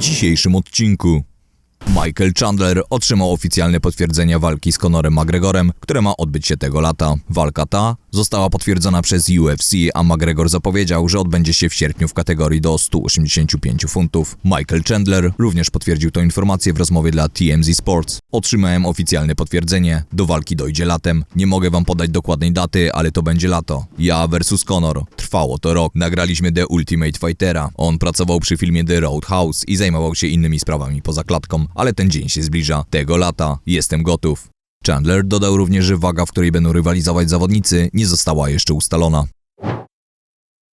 dzisiejszym odcinku. Michael Chandler otrzymał oficjalne potwierdzenie walki z Conorem McGregorem, które ma odbyć się tego lata. Walka ta została potwierdzona przez UFC, a McGregor zapowiedział, że odbędzie się w sierpniu w kategorii do 185 funtów. Michael Chandler również potwierdził tę informację w rozmowie dla TMZ Sports. Otrzymałem oficjalne potwierdzenie. Do walki dojdzie latem. Nie mogę wam podać dokładnej daty, ale to będzie lato. Ja versus Conor. Trwało to rok. Nagraliśmy The Ultimate Fightera. On pracował przy filmie The Roadhouse i zajmował się innymi sprawami poza klatką, ale ten dzień się zbliża. Tego lata jestem gotów. Chandler dodał również, że waga, w której będą rywalizować zawodnicy, nie została jeszcze ustalona.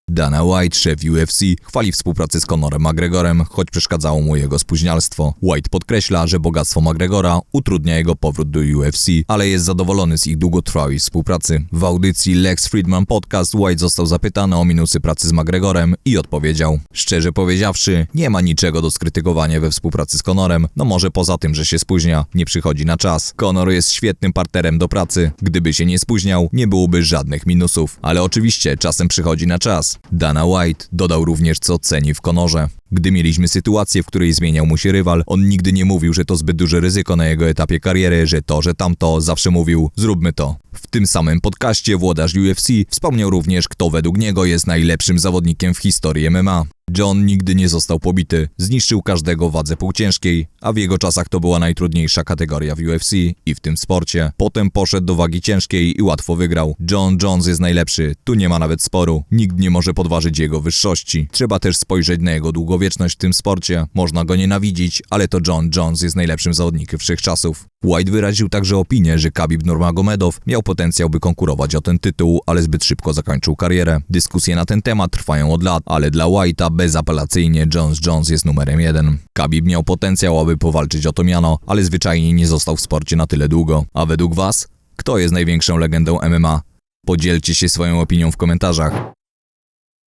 Dana White, szef UFC, chwali współpracę z Conorem McGregorem, choć przeszkadzało mu jego spóźnialstwo. White podkreśla, że bogactwo McGregora utrudnia jego powrót do UFC, ale jest zadowolony z ich długotrwałej współpracy. W audycji Lex Friedman Podcast White został zapytany o minusy pracy z McGregorem i odpowiedział: Szczerze powiedziawszy, nie ma niczego do skrytykowania we współpracy z Conorem, no może poza tym, że się spóźnia, nie przychodzi na czas. Conor jest świetnym partnerem do pracy. Gdyby się nie spóźniał, nie byłoby żadnych minusów, ale oczywiście czasem przychodzi na czas. Dana White dodał również, co ceni w Konorze. Gdy mieliśmy sytuację, w której zmieniał mu się rywal, on nigdy nie mówił, że to zbyt duże ryzyko na jego etapie kariery, że to, że tamto, zawsze mówił, zróbmy to. W tym samym podcaście włodarz UFC wspomniał również, kto według niego jest najlepszym zawodnikiem w historii MMA. John nigdy nie został pobity, zniszczył każdego wadze półciężkiej, a w jego czasach to była najtrudniejsza kategoria w UFC i w tym sporcie. Potem poszedł do wagi ciężkiej i łatwo wygrał. John Jones jest najlepszy, tu nie ma nawet sporu. Nikt nie może podważyć jego wyższości. Trzeba też spojrzeć na jego długowieczność w tym sporcie. Można go nienawidzić, ale to John Jones jest najlepszym zawodnikiem wszechczasów. White wyraził także opinię, że Khabib Nurmagomedov miał potencjał, by konkurować o ten tytuł, ale zbyt szybko zakończył karierę. Dyskusje na ten temat trwają od lat, ale dla White'a bezapelacyjnie Jones Jones jest numerem jeden. Khabib miał potencjał, aby powalczyć o to miano, ale zwyczajnie nie został w sporcie na tyle długo. A według was, kto jest największą legendą MMA? Podzielcie się swoją opinią w komentarzach.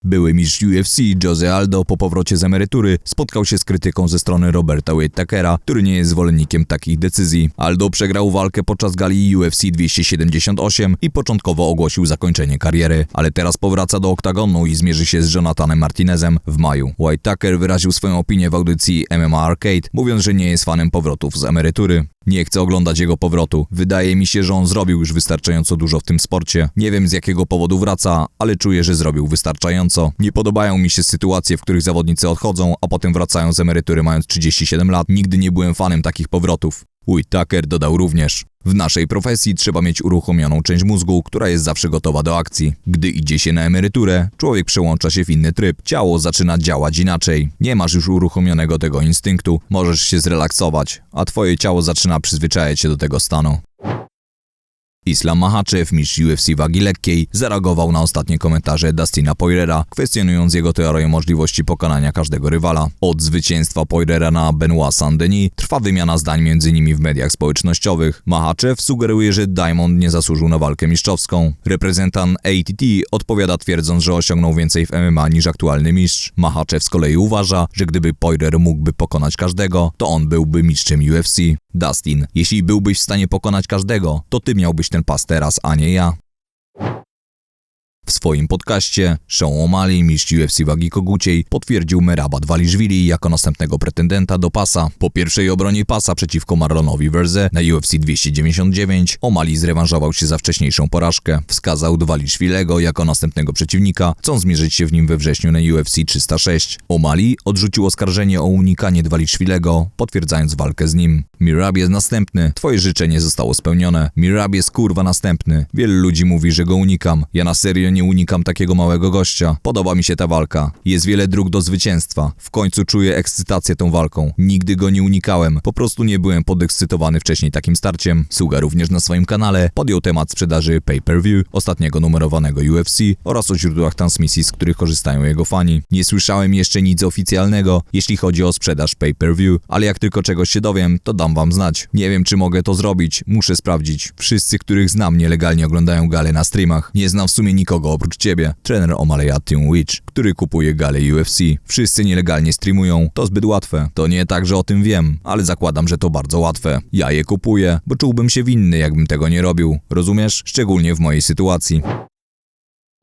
Były mistrz UFC Jose Aldo po powrocie z emerytury spotkał się z krytyką ze strony Roberta Whitakera, który nie jest zwolennikiem takich decyzji. Aldo przegrał walkę podczas gali UFC 278 i początkowo ogłosił zakończenie kariery, ale teraz powraca do oktagonu i zmierzy się z Jonathanem Martinezem w maju. Whitaker wyraził swoją opinię w audycji MMA Arcade, mówiąc, że nie jest fanem powrotów z emerytury. Nie chcę oglądać jego powrotu. Wydaje mi się, że on zrobił już wystarczająco dużo w tym sporcie. Nie wiem z jakiego powodu wraca, ale czuję, że zrobił wystarczająco. Nie podobają mi się sytuacje, w których zawodnicy odchodzą, a potem wracają z emerytury mając 37 lat. Nigdy nie byłem fanem takich powrotów. Whitaker dodał również. W naszej profesji trzeba mieć uruchomioną część mózgu, która jest zawsze gotowa do akcji. Gdy idzie się na emeryturę, człowiek przełącza się w inny tryb. Ciało zaczyna działać inaczej. Nie masz już uruchomionego tego instynktu, możesz się zrelaksować, a twoje ciało zaczyna przyzwyczajać się do tego stanu. Islam Mahachev, mistrz UFC wagi lekkiej, zareagował na ostatnie komentarze Dustina Poiriera, kwestionując jego teorię możliwości pokonania każdego rywala. Od zwycięstwa Poiriera na Benoit Saint-Denis trwa wymiana zdań między nimi w mediach społecznościowych. Mahachev sugeruje, że Diamond nie zasłużył na walkę mistrzowską. Reprezentant ATT odpowiada twierdząc, że osiągnął więcej w MMA niż aktualny mistrz. Mahachev z kolei uważa, że gdyby Poirier mógłby pokonać każdego, to on byłby mistrzem UFC. Dustin, jeśli byłbyś w stanie pokonać każdego, to ty miałbyś ten pas teraz, a nie ja. W swoim podcaście Sean O'Malley, mistrz UFC wagi koguciej, potwierdził Merabat Waliszwili jako następnego pretendenta do pasa. Po pierwszej obronie pasa przeciwko Marlonowi Verze na UFC 299 O'Malley zrewanżował się za wcześniejszą porażkę. Wskazał Dwaliszwilego jako następnego przeciwnika, chcąc zmierzyć się w nim we wrześniu na UFC 306. O'Malley odrzucił oskarżenie o unikanie Dwaliszwilego, potwierdzając walkę z nim. Mirab jest następny. Twoje życzenie zostało spełnione. Mirab jest kurwa następny. Wielu ludzi mówi, że go unikam. Ja na serio nie unikam takiego małego gościa. Podoba mi się ta walka. Jest wiele dróg do zwycięstwa. W końcu czuję ekscytację tą walką. Nigdy go nie unikałem. Po prostu nie byłem podekscytowany wcześniej takim starciem. Suga również na swoim kanale podjął temat sprzedaży pay-per-view, ostatniego numerowanego UFC oraz o źródłach transmisji, z których korzystają jego fani. Nie słyszałem jeszcze nic oficjalnego, jeśli chodzi o sprzedaż pay-per-view, ale jak tylko czegoś się dowiem, to dam wam znać. Nie wiem, czy mogę to zrobić. Muszę sprawdzić. Wszyscy, których znam, nielegalnie oglądają gale na streamach. Nie znam w sumie nikogo oprócz ciebie. Trener Team Witch, który kupuje gale UFC. Wszyscy nielegalnie streamują. To zbyt łatwe. To nie tak, że o tym wiem, ale zakładam, że to bardzo łatwe. Ja je kupuję, bo czułbym się winny, jakbym tego nie robił. Rozumiesz? Szczególnie w mojej sytuacji.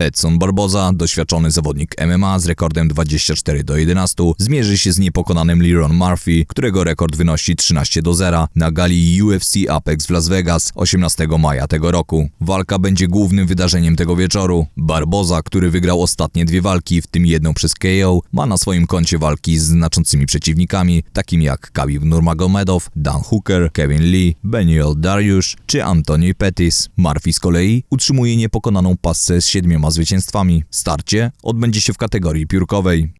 Edson Barboza, doświadczony zawodnik MMA z rekordem 24 do 11, zmierzy się z niepokonanym Liron Murphy, którego rekord wynosi 13 do 0 na gali UFC Apex w Las Vegas 18 maja tego roku. Walka będzie głównym wydarzeniem tego wieczoru. Barboza, który wygrał ostatnie dwie walki, w tym jedną przez KO, ma na swoim koncie walki z znaczącymi przeciwnikami, takimi jak Khabib Nurmagomedov, Dan Hooker, Kevin Lee, Beniel Dariush czy Anthony Pettis. Murphy z kolei utrzymuje niepokonaną pasę z siedmioma zwycięstwami. Starcie odbędzie się w kategorii piórkowej.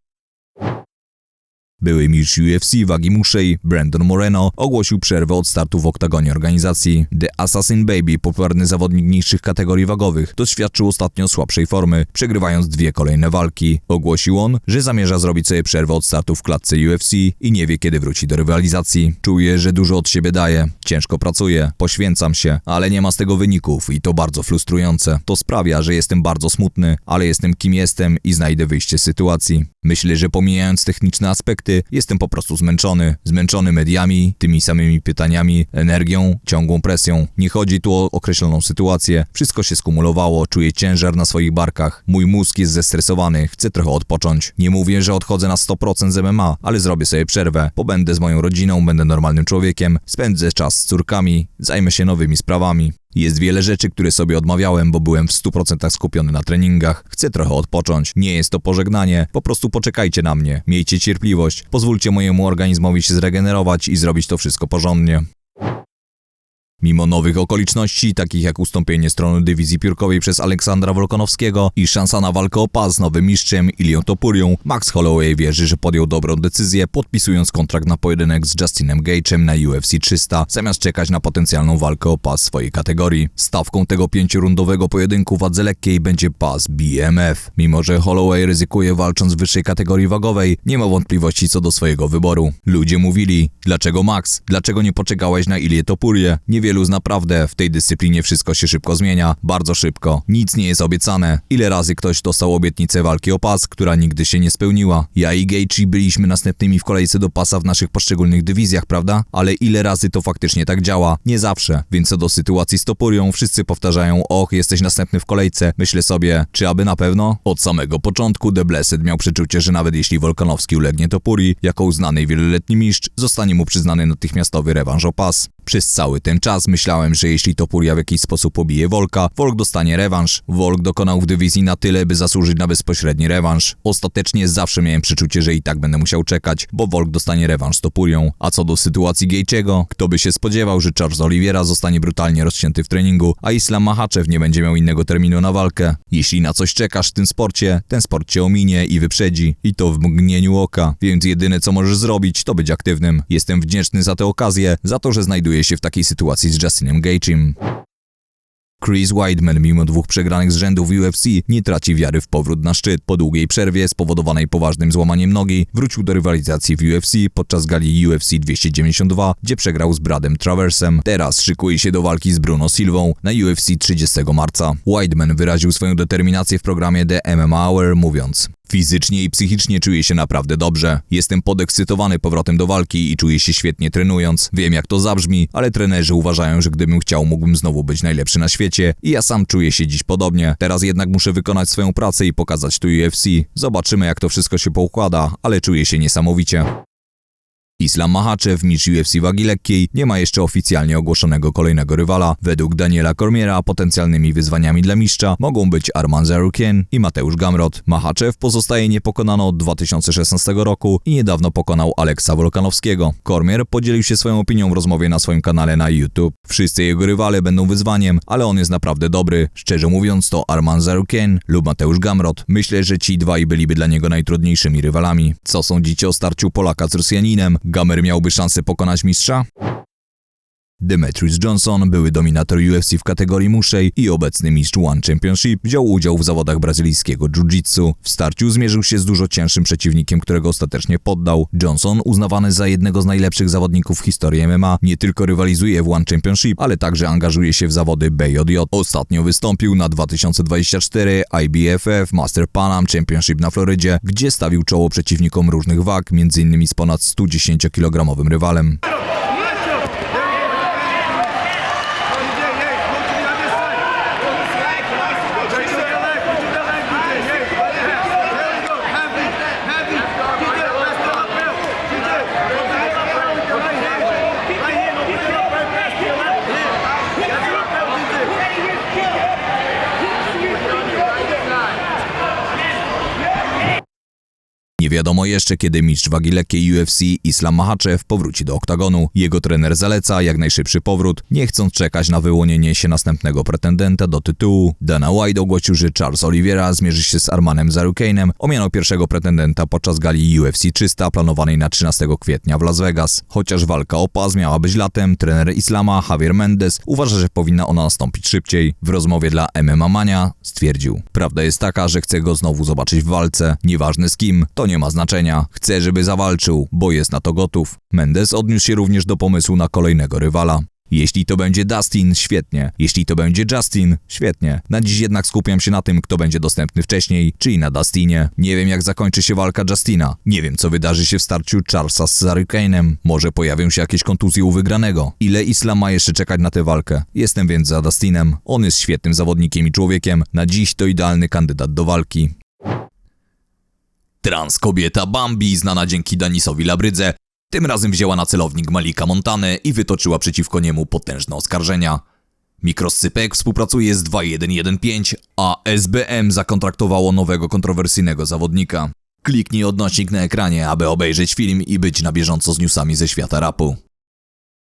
Były mistrz UFC wagi muszej Brandon Moreno ogłosił przerwę od startu w oktagonie organizacji. The Assassin Baby, popularny zawodnik niższych kategorii wagowych, doświadczył ostatnio słabszej formy, przegrywając dwie kolejne walki. Ogłosił on, że zamierza zrobić sobie przerwę od startu w klatce UFC i nie wie kiedy wróci do rywalizacji. Czuję, że dużo od siebie daję, ciężko pracuję, poświęcam się, ale nie ma z tego wyników i to bardzo frustrujące. To sprawia, że jestem bardzo smutny, ale jestem kim jestem i znajdę wyjście z sytuacji. Myślę, że pomijając techniczne aspekty, jestem po prostu zmęczony. Zmęczony mediami, tymi samymi pytaniami, energią, ciągłą presją. Nie chodzi tu o określoną sytuację. Wszystko się skumulowało, czuję ciężar na swoich barkach. Mój mózg jest zestresowany, chcę trochę odpocząć. Nie mówię, że odchodzę na 100% z MMA, ale zrobię sobie przerwę. Pobędę z moją rodziną, będę normalnym człowiekiem, spędzę czas z córkami, zajmę się nowymi sprawami. Jest wiele rzeczy, które sobie odmawiałem, bo byłem w 100% skupiony na treningach. Chcę trochę odpocząć. Nie jest to pożegnanie, po prostu poczekajcie na mnie. Miejcie cierpliwość. Pozwólcie mojemu organizmowi się zregenerować i zrobić to wszystko porządnie. Mimo nowych okoliczności, takich jak ustąpienie strony dywizji piórkowej przez Aleksandra Wolkonowskiego i szansa na walkę o pas z nowym mistrzem Ilią Topurią, Max Holloway wierzy, że podjął dobrą decyzję, podpisując kontrakt na pojedynek z Justinem Gage'em na UFC 300, zamiast czekać na potencjalną walkę o pas swojej kategorii. Stawką tego pięciorundowego pojedynku wadze lekkiej będzie pas BMF. Mimo, że Holloway ryzykuje walcząc w wyższej kategorii wagowej, nie ma wątpliwości co do swojego wyboru. Ludzie mówili, dlaczego Max? Dlaczego nie poczekałeś na Ilię Topurię? Niewielu z naprawdę w tej dyscyplinie wszystko się szybko zmienia, bardzo szybko. Nic nie jest obiecane. Ile razy ktoś dostał obietnicę walki o pas, która nigdy się nie spełniła? Ja i Gaethje byliśmy następnymi w kolejce do pasa w naszych poszczególnych dywizjach, prawda? Ale ile razy to faktycznie tak działa? Nie zawsze. Więc co do sytuacji z Topurią, wszyscy powtarzają, och, jesteś następny w kolejce. Myślę sobie, czy aby na pewno? Od samego początku The Blessed miał przeczucie, że nawet jeśli Wolkanowski ulegnie Topuri, jako uznany wieloletni mistrz, zostanie mu przyznany natychmiastowy rewanż o pas. Przez cały ten czas myślałem, że jeśli Topuria w jakiś sposób pobije Volka, Volk dostanie rewanż. Volk dokonał w dywizji na tyle, by zasłużyć na bezpośredni rewanż. Ostatecznie zawsze miałem przeczucie, że i tak będę musiał czekać, bo Volk dostanie rewanż z Topurią. A co do sytuacji Gejczego, kto by się spodziewał, że Charles Oliveira zostanie brutalnie rozcięty w treningu, a Islam Mahachev nie będzie miał innego terminu na walkę. Jeśli na coś czekasz w tym sporcie, ten sport cię ominie i wyprzedzi. I to w mgnieniu oka. Więc jedyne co możesz zrobić, to być aktywnym. Jestem wdzięczny za tę okazję, za to, że znajduję się w takiej sytuacji z Justinem Gaethjem. Chris Weidman, mimo dwóch przegranych z rzędu w UFC, nie traci wiary w powrót na szczyt. Po długiej przerwie, spowodowanej poważnym złamaniem nogi, wrócił do rywalizacji w UFC podczas gali UFC 292, gdzie przegrał z Bradem Traversem. Teraz szykuje się do walki z Bruno Silvą na UFC 30 marca. Weidman wyraził swoją determinację w programie The MMA Hour, mówiąc Fizycznie i psychicznie czuję się naprawdę dobrze. Jestem podekscytowany powrotem do walki i czuję się świetnie trenując. Wiem jak to zabrzmi, ale trenerzy uważają, że gdybym chciał, mógłbym znowu być najlepszy na świecie i ja sam czuję się dziś podobnie. Teraz jednak muszę wykonać swoją pracę i pokazać tu UFC. Zobaczymy jak to wszystko się poukłada, ale czuję się niesamowicie. Islam Mahachev, mistrz UFC wagi lekkiej, nie ma jeszcze oficjalnie ogłoszonego kolejnego rywala. Według Daniela Cormiera potencjalnymi wyzwaniami dla mistrza mogą być Arman Zarukien i Mateusz Gamrot. Mahachev pozostaje niepokonany od 2016 roku i niedawno pokonał Aleksa Wolkanowskiego. Cormier podzielił się swoją opinią w rozmowie na swoim kanale na YouTube. Wszyscy jego rywale będą wyzwaniem, ale on jest naprawdę dobry. Szczerze mówiąc to Arman Zarukien lub Mateusz Gamrot. Myślę, że ci dwaj byliby dla niego najtrudniejszymi rywalami. Co sądzicie o starciu Polaka z Rosjaninem? Gamer miałby szansę pokonać mistrza? Demetrius Johnson, były dominator UFC w kategorii muszej i obecny mistrz One Championship, wziął udział w zawodach brazylijskiego jiu-jitsu. W starciu zmierzył się z dużo cięższym przeciwnikiem, którego ostatecznie poddał. Johnson, uznawany za jednego z najlepszych zawodników w historii MMA, nie tylko rywalizuje w One Championship, ale także angażuje się w zawody BJJ. Ostatnio wystąpił na 2024 IBFF Master Panam Championship na Florydzie, gdzie stawił czoło przeciwnikom różnych wag, m.in. z ponad 110-kilogramowym rywalem. Hey, hey, go to the other side. Go to the other side. Nie wiadomo jeszcze, kiedy mistrz wagi lekkiej UFC Islam Makhachev powróci do oktagonu. Jego trener zaleca jak najszybszy powrót, nie chcąc czekać na wyłonienie się następnego pretendenta do tytułu. Dana White ogłosił, że Charles Oliveira zmierzy się z Armanem Zarukane'em o miano pierwszego pretendenta podczas gali UFC 300 planowanej na 13 kwietnia w Las Vegas. Chociaż walka o pas miała być latem, trener Islama Javier Mendez uważa, że powinna ona nastąpić szybciej. W rozmowie dla MMA Mania stwierdził: Prawda jest taka, że chcę go znowu zobaczyć w walce, nieważne z kim, to nie ma znaczenia. Chcę, żeby zawalczył, bo jest na to gotów. Mendes odniósł się również do pomysłu na kolejnego rywala. Jeśli to będzie Dustin, świetnie. Jeśli to będzie Justin, świetnie. Na dziś jednak skupiam się na tym, kto będzie dostępny wcześniej, czyli na Dustinie. Nie wiem, jak zakończy się walka Justina. Nie wiem, co wydarzy się w starciu Charlesa z Zarykane'em. Może pojawią się jakieś kontuzje u wygranego. Ile Islam ma jeszcze czekać na tę walkę? Jestem więc za Dustinem. On jest świetnym zawodnikiem i człowiekiem. Na dziś to idealny kandydat do walki. Trans kobieta Bambi, znana dzięki Danisowi Labrydze, tym razem wzięła na celownik Malika Montany i wytoczyła przeciwko niemu potężne oskarżenia. Mikroscypek współpracuje z 2115, a SBM zakontraktowało nowego kontrowersyjnego zawodnika. Kliknij odnośnik na ekranie, aby obejrzeć film i być na bieżąco z newsami ze świata rapu.